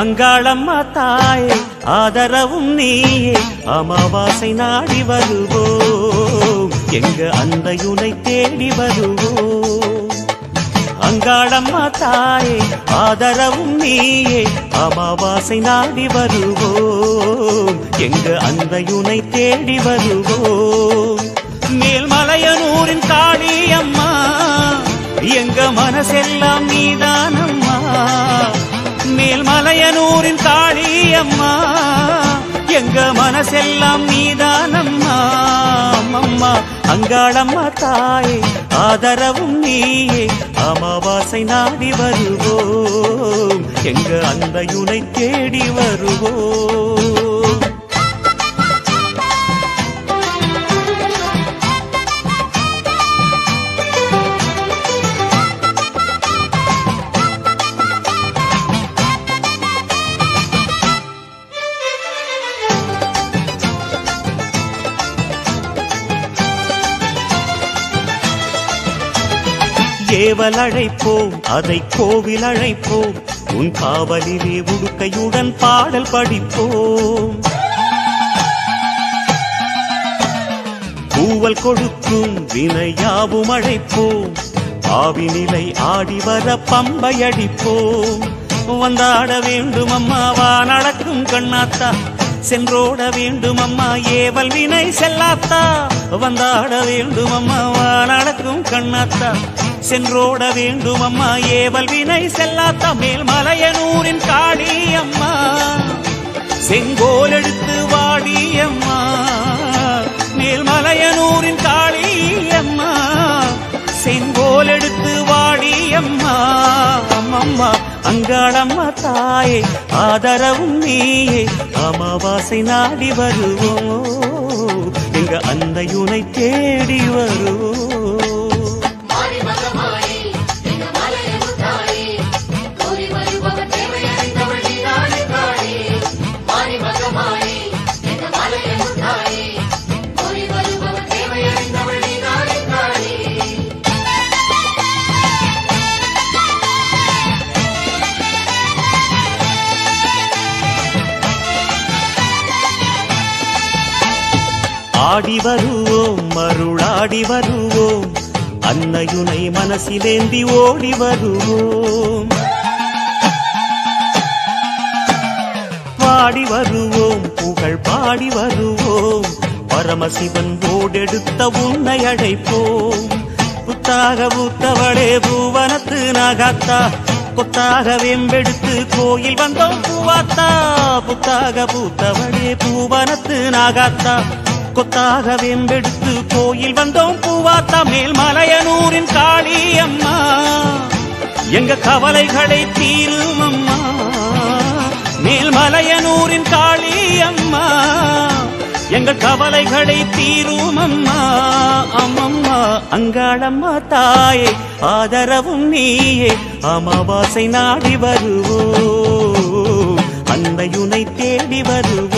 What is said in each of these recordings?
அங்காளம்மா தாயே ஆதரவும் நீயே. அமாவாசை நாடி வருவோம். எங்க அன்பையுனை தேடி வருவோம். அங்காளம்மா தாயே ஆதரவும் நீயே. அமாவாசை நாடி வருவோம். எங்க அன்பையுனை தேடி வருவோம். மேல்மலையனூரின் காளியம்மா எங்க மனசெல்லாம் நீதானா? மேல்மலையனூரின் காளி அம்மா. எங்க மனசெல்லாம் நீதானம்மா அம்மம்மா அங்காளம்மா தாயே ஆதரவும் நீயே. அமாவாசை நாடி வருவோம். எங்க அன்னையுனை தேடி வருவோம். ஏவல் அழைப்போம் அதை கோவில் அழைப்போம் உன் காவலிலே உடுக்கையுடன் பாடல் படிப்போம். பூவல் கொடுக்கும் வினையாவும் அழைப்போம் ஆவினிலை ஆடி வர பம்பை அடிப்போம் வந்தாட வேண்டும் அம்மாவா நடக்கும் கண்ணாத்தா. சென்றோட வேண்டும் அம்மா ஏவல் வினை செல்லாத்தா. வந்தாட வேண்டும் அம்மாவா நடக்கும் கண்ணாத்தா. சென்றோட வேண்டும் அம்மா. ஏவல் வினை செல்லாத்தா. மேல் மலையனூரின் காளி அம்மா. செங்கோல் எடுத்து வாடி அம்மா. மேல் மலையனூரின் காளி அம்மா. செங்கோல் எடுத்து வாடி அம்மா. அம்மம்மா அங்காளம்மா தாயே ஆதரவும் நீயே. அமாவாசை நாடி வருவோம். எங்க அன்னையுனை தேடி வருவோம். ஆடி வருவோம் மருளாடி வருவோம். அன்னையுனை மனசிலேந்தி ஓடி வருவோம். பாடி வருவோம் புகழ் பாடி வருவோம். பரமசிவன் ஓடெடுத்த உன்னை அழைப்போம். புத்தாக பூத்தவளே பூவனத்து நாகாத்தா. புத்தாக வெம்பெடுத்து கோயில் வந்தோம் பூவாத்தா. புத்தாக பூத்தவளே பூவனத்து நாகாத்தா. கொத்தாக வேம்பெடுத்து கோயில் வந்தோம். பூவாத்தா மேல் மலையனூரின் காளி அம்மா. எங்க கவலைகளை தீரும் அம்மா. மேல்மலையனூரின் காளி அம்மா. எங்கள் கவலைகளை தீரும் அம்மா. அம்மம்மா அங்காளம்மா தாயே ஆதரவும் நீயே. அமாவாசை நாடி வருவோம். அன்னையுனை தேடி வருவோம்.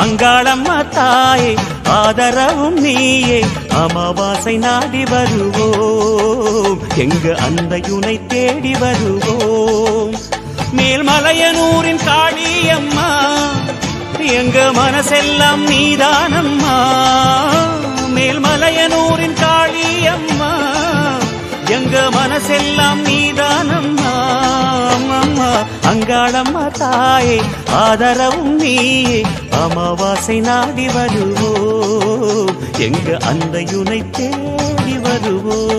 அங்காளம்மா தாயே ஆதரவும் நீயே அமாவாசை நாடி வருவோம். எங்க யுனை தேடி வருவோம். மேல்மலையனூரின் காளியம்மா எங்க மனசெல்லாம் நீதானம்மா. மேல்மலையனூரின் காளியம்மா எங்க மனசெல்லாம் நீதானம்மா. அங்காளம்மா தாயே ஆதரவும் நீயே அமாவாசை நாடி வருவோம். எங்க அன்னையுனை தேடி வருவோம்.